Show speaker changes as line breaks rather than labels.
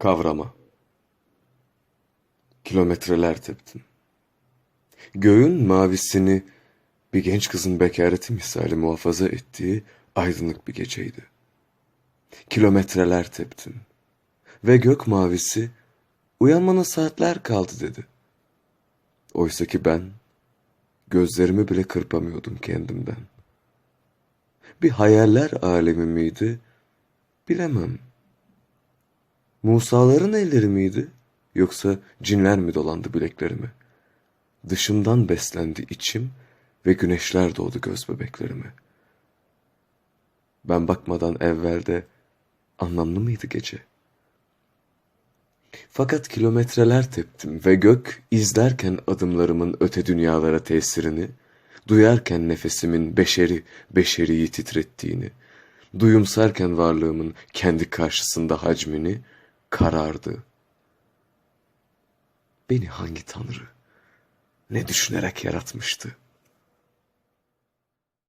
Kavrama. Kilometreler teptim. Göğün mavisini bir genç kızın bekareti misali muhafaza ettiği aydınlık bir geceydi. Kilometreler teptim. Ve gök mavisi uyanmana saatler kaldı dedi. Oysa ki ben gözlerimi bile kırpamıyordum kendimden. Bir hayaller alemi miydi? Bilemem. Musaların elleri miydi? Yoksa cinler mi dolandı bileklerimi? Dışımdan beslendi içim ve güneşler doğdu göz bebeklerime. Ben bakmadan evvelde anlamlı mıydı gece? Fakat kilometreler teptim ve gök izlerken adımlarımın öte dünyalara tesirini, duyarken nefesimin beşeri beşeriyi titrettiğini, duyumsarken varlığımın kendi karşısında hacmini karardı. Beni hangi tanrı ne düşünerek yaratmıştı?